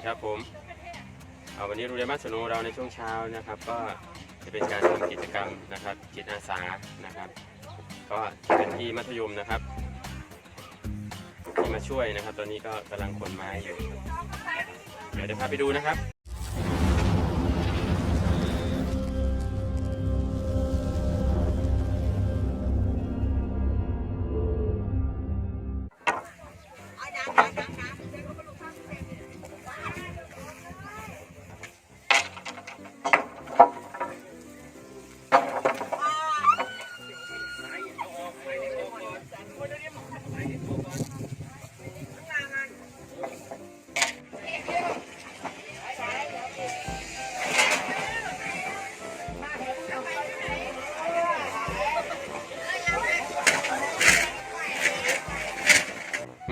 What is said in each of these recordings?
ดีครับผมเอาวันนี้โรงเรียนบ้าสโนเราในช่วงเช้านะครับ ก็จะเป็นการทำกิจกรรมนะครับจิตอาสานะครับ ก็จะเป็นที่มัธยมนะครับที่มาช่วยนะครับ ตอนนี้ก็กำลังขนไม้อยู่ เดี๋ยวเดี๋ยวพาไปดูนะครับ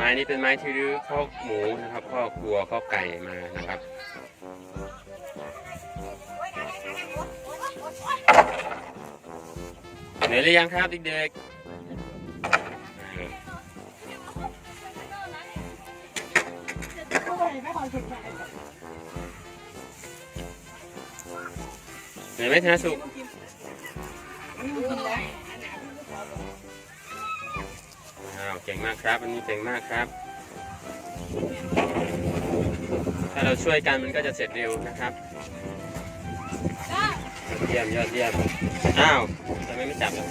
ม้นี้เป็นไม้ที่รื้อคอกหมูนะครับคอกวัวคอกไก่มานะครับเหนื่อยหรือยังครับเด็กๆเหนื่อยไหมธนสุข ก่งมากครับ อันนี้เก่งมากครับ ถ้าเราช่วยกันมันก็จะเสร็จเร็วนะครับยอดเยี่ยมยอดเยี่ยมอ้าวทำไมไม่จับล่ะ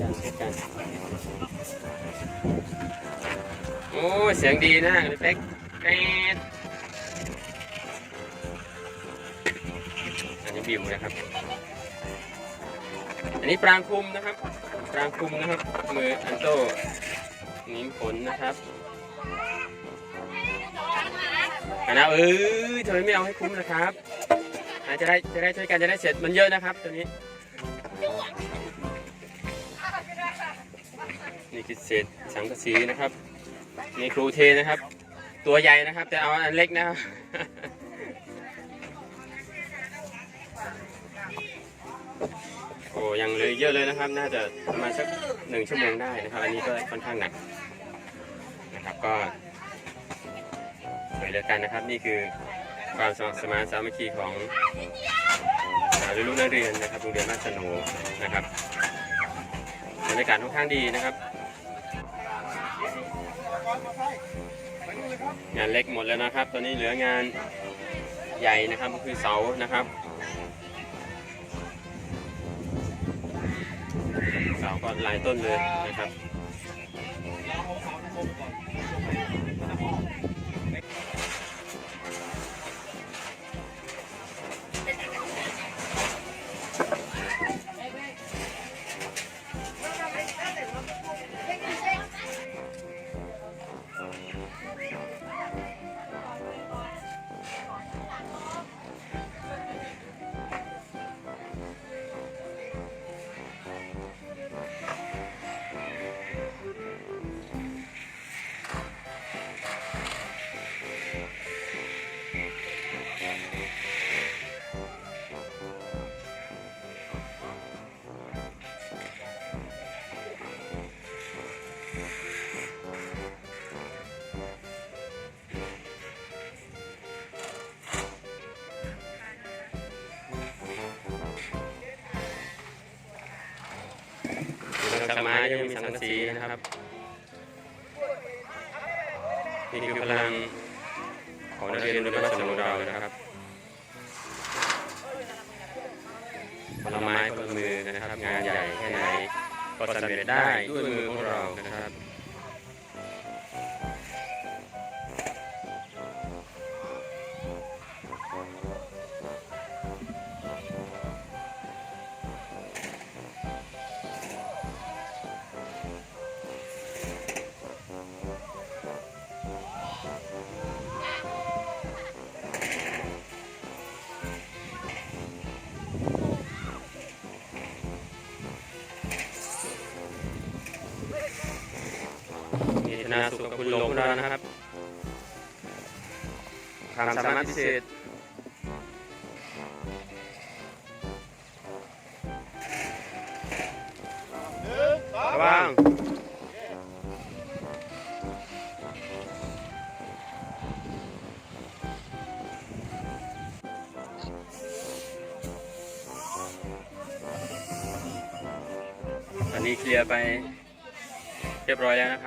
จับช่วยกันโอ้เสียงดีนะเป๊กแกรดอันนี้บิวนะครับ อันนี้ปรางคุมนะครับ ปรางคุมนะครับ มืออันโตนิ้มผลนะครับอันนะเอ้ยทำไมไม่เอาให้คุ้มนะครับอะจะได้จะได้ช่วยกันจะได้เสร็จมันเยอะนะครับตัวนี้นี่คือเศษสังกะสีนะครับนี่ครูเทนะครับ ตัวใหญ่นะครับ แต่เอาอันเล็กนะครับ โอ้ยังเหลยเยอะเลยนะครับ น่าจะประมาณสักหนึ่งชั่วโมงได้นะครับ อันนี้ก็ค่อนข้างหนักนะครับก็ไปเลยกันนะครับ นี่คือความสมัครสมานสามัคคีของลูกนักเรียนนะครับโรงเรียนบ้านสโนนะครับบรรยากาศค่อนข้างดีนะครับ งานเล็กหมดแล้วนะครับ ตอนนี้เหลืองานใหญ่นะครับก็คือเสานะครับ เสาก็หลายต้นเลยนะครับ กไม้ยังมีสังกะสีนะครับนี่คือพลังของนักเรียนโรงเรียนบ้านสนุเรานะครับผลไม้พลังมือนะครับ งานใหญ่แค่ไหนก็สำเร็จได้ด้วยมือของเรานะครับ นาสุขกับคุณหลงเรานะครับความสามารถพิเศษ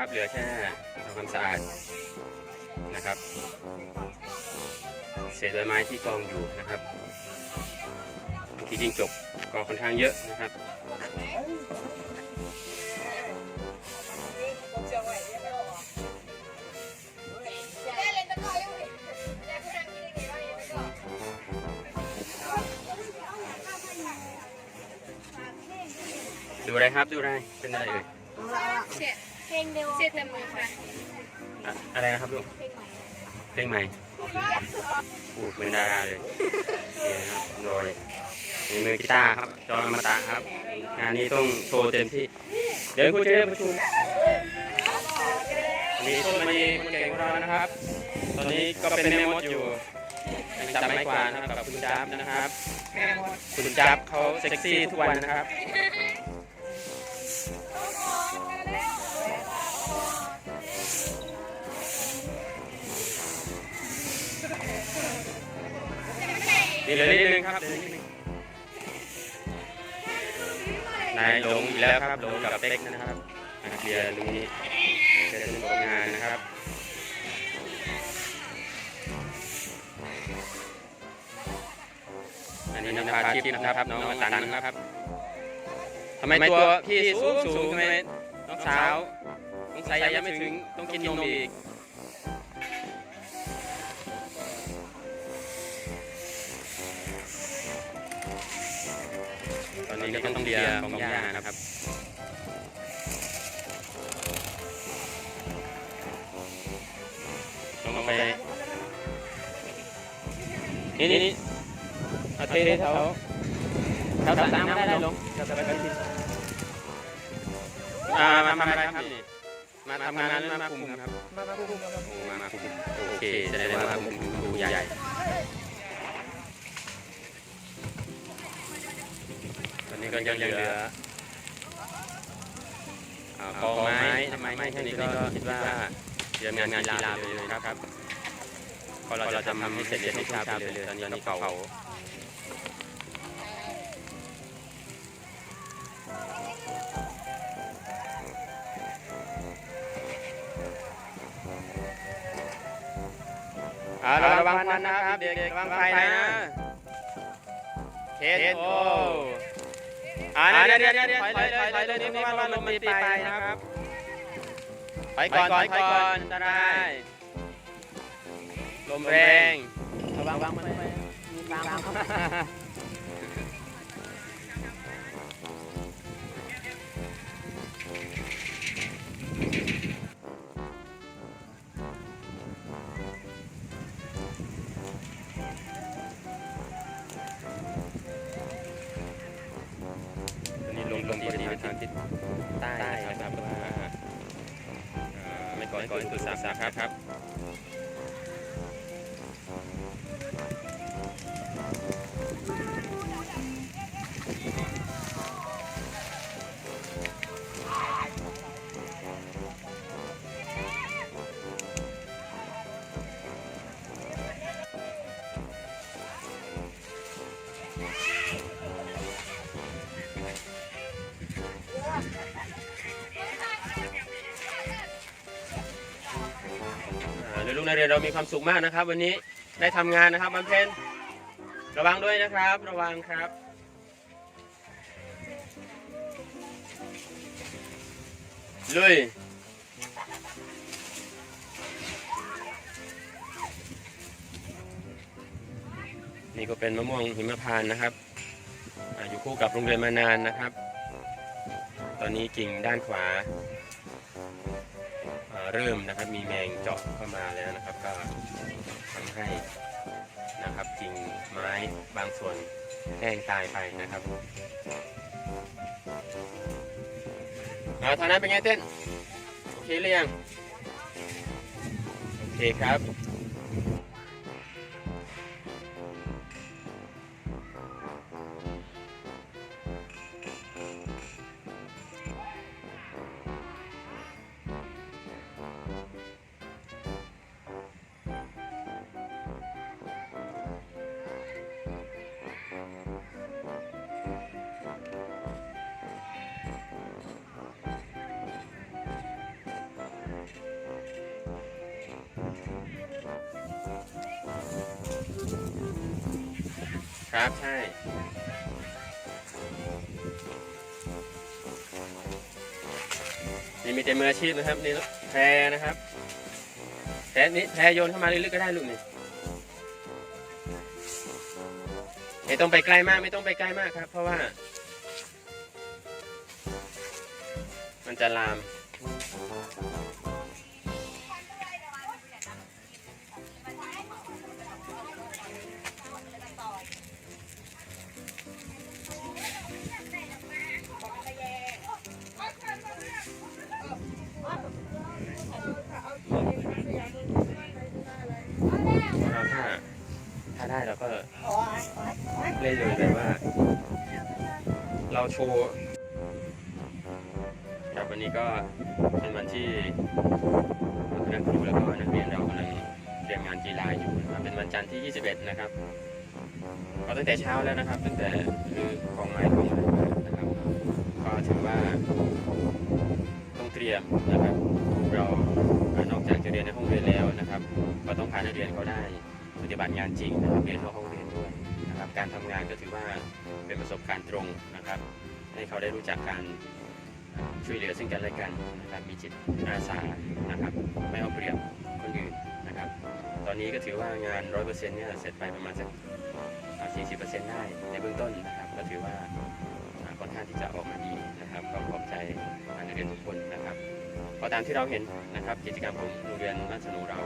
เหลือแค่ทำความสะอาดนะครับ เศษใบไม้ที่กองอยู่นะครับที่จริงจบก็ค่อนข้างเยอะนะครับดูอะไรครับดูอะไรเป็นอะไรเอ่ย เพลงเดียวเสียแต่มือค่ะอะอะไรนะครับลูก เพลงใหม่พูดเป็นดาราเลยนี่นะครับโดยมีมือกีตาร์ครับ จอมอมตะครับ งานนี้ต้องโชว์เต็มที่ เดี๋ยวครูจะเรียกประชุมมีต้นมณีคนเก่งของเรานะครับ ตอนนี้ก็เป็นแม่มดอยู่ยังจับไม้กวาดนะครับกับคุณจับนะครับ คุณจับเขาเซ็กซี่ทุกวันนะครับ นี่เหลือนิดนึงครับเหลือนิดนึงนายหลงอีกแล้วครับหลงกับเป๊กนะครับมาเคลียร์ตรงนี้เคลียร์ตรงงานนะครับอันนี้น้ำพาทิพย์นะครับน้องมาตันนะครับทำไมตัวพี่สูงสูงทำไมน้องสาวสงสัยยังไม่ถึงต้องกินนมอีก นนี้ก็ต้องเคลียร์ของย่านะครับต้องเอาไปนี่นี่นี่เอาเทแถวแถวสระน้ำได้ได้ลงจะไปไปที่อ่ามามามาครับนี่มาทำงานหรือมาคุมครับ มามาคุมมาคุมโอ้มามาคุมโอเคจะได้มาคุมดูใหญ่ตอนนี้ ก็ยังเหลืออ่ากองไม้ทำไมไม่แค่นี้ก็คิดว่าเตรียมงานงานกีฬาไปเลยนะครับเพราะเราจะทำให้เสร็จในเช้าไปเลยตอนนี้ก็เผาอ่าระวังควันนะครับเด็กๆระวังไฟนะเคสโอ อ่าเดี๋ยวเดี๋ยวเดี๋ยวถอยเลยถอยเลยนี่เพราะว่าลมมันตีไปนะครับถอยก่อนถอยก่อนอันตรายลมแรงระวังระวังมันไป ทางทิศใต้นะครับว่าเอ่อไม่ก่อให้เกิดอุปสรรคครับอ่าเดี๋ยวลูกนักเรียนเรามีความสุขมากนะครับ วันนี้ได้ทำงานนะครับมันเพนระวังด้วยนะครับ ระวังครับลุยนี่ก็เป็นมะม่วงหิมพานต์นะครับออยู่คู่กับโรงเรียนมานานนะครับ ตอนนี้กิ่งด้านขวา เริ่มนะครับมีแมงเจาะเข้ามาแล้วนะครับ ก็ทำให้นะครับกิ่งไม้บางส่วนแห้งตายไปนะครับเอาทางนั้นเป็นไงเต้นโอเคหรือยังโอเคครับ ครับใช่นี่มีแต่มืออาชีพนะครับนี่แพรนะครับแพรนี้แพรโยนเข้ามาลึกๆก็ได้ลูกนี่ไม่ต้องไปไกลมากไม่ต้องไปไกลมากครับ เพราะว่า มันจะลาม ว์ครับวันนี้ก็เป็นวันที่นักครูแล้วก็นักเรียนเรากำลังเตรียมงานกีฬาอยู่นะครับเป็นวันจันทร์ที่ 21 นะครับก็ตั้งแต่เช้าแล้วนะครับ ตั้งแต่รื้อกองไม้กองไม้นะครับก็ถือว่าต้องเตรียมนะครับเรานอกจากจะเรียนในห้องเรียนแล้วนะครับก็ต้องพานักเรียนเขาได้ปฏิบัติงานจริงนะครับเรียนนอกห้องเรียนด้วยนะครับการทำงานก็ถือว่าเป็นประสบการณ์ตรงนะครับ ให้เขาได้รู้จักการช่วยเหลือซึ่งกันและกันนะครับมีจิตอาสานะครับไม่เอาเปรียบคนอื่นนะครับ ตอนนี้ก็ถือว่างานร้อยเปอร์เซ็นต์เนี่ยเสร็จไปประมาณสักสี่สิบเปอร์เซ็นต์ได้ในเบื้องต้นนะครับก็ถือว่าอ่าค่อนข้างที่จะออกมาดีนะครับก็ขอบใจนักเรียนทุกคนนะครับก็ตามที่เราเห็นนะครับกิจกรรมของโรงเรียนราชนูเรา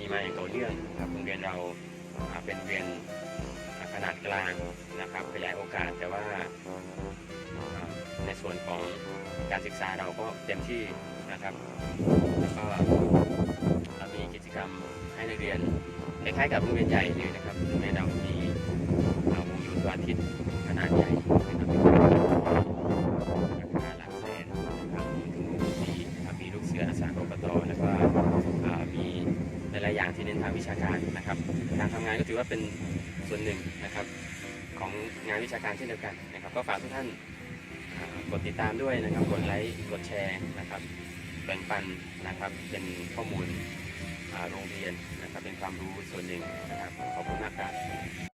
มีมาอย่างต่อเนื่องนะครับโรงเรียนเราเป็นเรียนขนาดกลางนะครับขยายโอกาสแต่ว่า ในส่วนของการศึกษาเราก็เต็มที่นะครับแล้วก็เรามีกิจกรรมให้นักเรียนคล้ายๆกับโรงเรียนใหญ่เลยนะครับโรงเรียนเรามีอ่าวงโยนสาธิตขนาดใหญ่นะครับราคาหลักแสนนะครับมีถึงวงดนตรีนะครับมีลูกเสืออาสาอบตแล้วก็อ่ามีหลายๆอย่างที่เน้นทางวิชาการนะครับการทำงานก็ถือว่าเป็นส่วนหนึ่งนะครับของงานวิชาการเช่นเดียวกันนะครับ ก็ฝากทุกท่าน กดติดตามด้วยนะครับ กดไลค์ กดแชร์นะครับแบ่งปันนะครับ เป็นข้อมูลโรงเรียนนะครับ เป็นความรู้ส่วนหนึ่งนะครับ ขอบคุณมากครับ